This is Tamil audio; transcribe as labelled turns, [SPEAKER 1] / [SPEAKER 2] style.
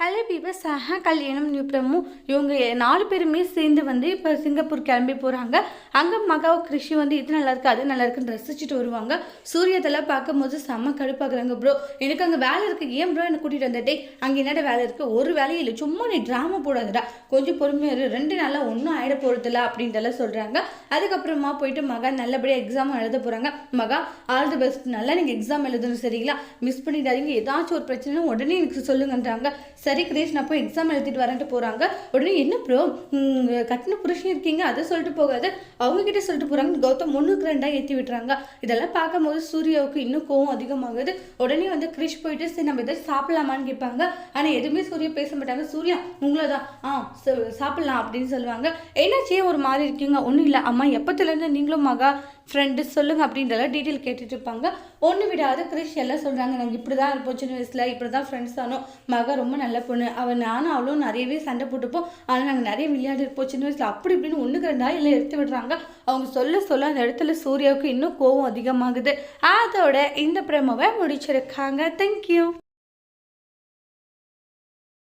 [SPEAKER 1] ஹலோ பீபர் சஹா கல்யாணம். நியூப்ரமும் இவங்க நாலு பேருமே சேர்ந்து வந்து இப்போ சிங்கப்பூர் கிளம்பி போகிறாங்க அங்கே மகாவோ கிருஷி வந்து இது நல்லா இருக்கு அது நல்லா இருக்குன்னு ரசிச்சுட்டு வருவாங்க. சூரியத்தெல்லாம் பார்க்கும்போது செம்ம கடுப்பாக்குறாங்க ப்ரோ எனக்கு அங்கே வேலை இருக்குது ஏன் ப்ரோ என்னை கூட்டிகிட்டு வந்துட்டே அங்கே என்னடா வேலை இருக்குது ஒரு வேலையும் இல்லை. சும்மா நீ ட்ராமா போடாதடா. கொஞ்சம் பொறுமையாக இரு. ரெண்டு நாளாக ஒன்றும் ஆகிட போகிறதில்ல அப்படின்றலாம் சொல்கிறாங்க அதுக்கப்புறமா போயிட்டு மகா நல்லபடியாக எக்ஸாம் எழுத போகிறாங்க மகா ஆல் தி பெஸ்ட் நல்லா நீங்கள் எக்ஸாம் எழுதணும் சரிங்களா? மிஸ் பண்ணிடாதீங்க. ஏதாச்சும் ஒரு பிரச்சனை உடனே எனக்கு சொல்லுங்கன்றாங்க. சரி கிரேஷ் நான் போய் எக்ஸாம் எழுதிட்டு வரேன்ட்டு போகிறாங்க உடனே என்ன ப்ரோ கட்டின புருஷன் இருக்கீங்க அதை சொல்லிட்டு போகாது. அவங்கக்கிட்ட சொல்லிட்டு போகிறாங்க கௌதம் ஒன்றுக்கு ரெண்டாக ஏற்றி விட்டுறாங்க. இதெல்லாம் பார்க்கும்போது சூர்யாவுக்கு இன்னும் கோவம் அதிகமாகுது. உடனே வந்து கிரிஷ் போயிட்டு சரி நம்ம எதாவது சாப்பிடலாமான்னு கேட்பாங்க. ஆனால் எதுவுமே சூர்யா பேச மாட்டாங்க. சூர்யா உங்களை தான் ஆ சாப்பிடலாம் அப்படின்னு சொல்லுவாங்க. என்னாச்சே? ஒரு மாதிரி இருக்கீங்க. ஒன்றும் இல்லை. அம்மா எப்பத்துலேருந்து நீங்களும் மகா? ஃப்ரெண்டு சொல்லுங்க அப்படின்றலாம் டீட்டெயில் கேட்டுட்டு இருப்பாங்க. ஒன்று விடாத கிரிஷ் எல்லாம் சொல்கிறாங்க நாங்கள் இப்படி தான் இருப்போம் சின்ன வயசில் இப்படி தான் ஃப்ரெண்ட்ஸ் ஆனோம். மக ரொம்ப நல்ல பொண்ணு. அவள் நானும் அவளும் நிறையவே சண்டை போட்டுப்போம். ஆனால் நாங்கள் நிறைய விளையாடி இருப்போம் சின்ன வயசில் அப்படி இப்படின்னு ஒன்றுக்கு ரெண்டா இல்லை எடுத்து விடுறாங்க. அவங்க சொல்ல சொல்ல அந்த இடத்துல சூர்யாவுக்கு இன்னும் கோவம் அதிகமாகுது. அதோட இந்த பிரமவை முடிச்சிருக்காங்க. தேங்க்யூ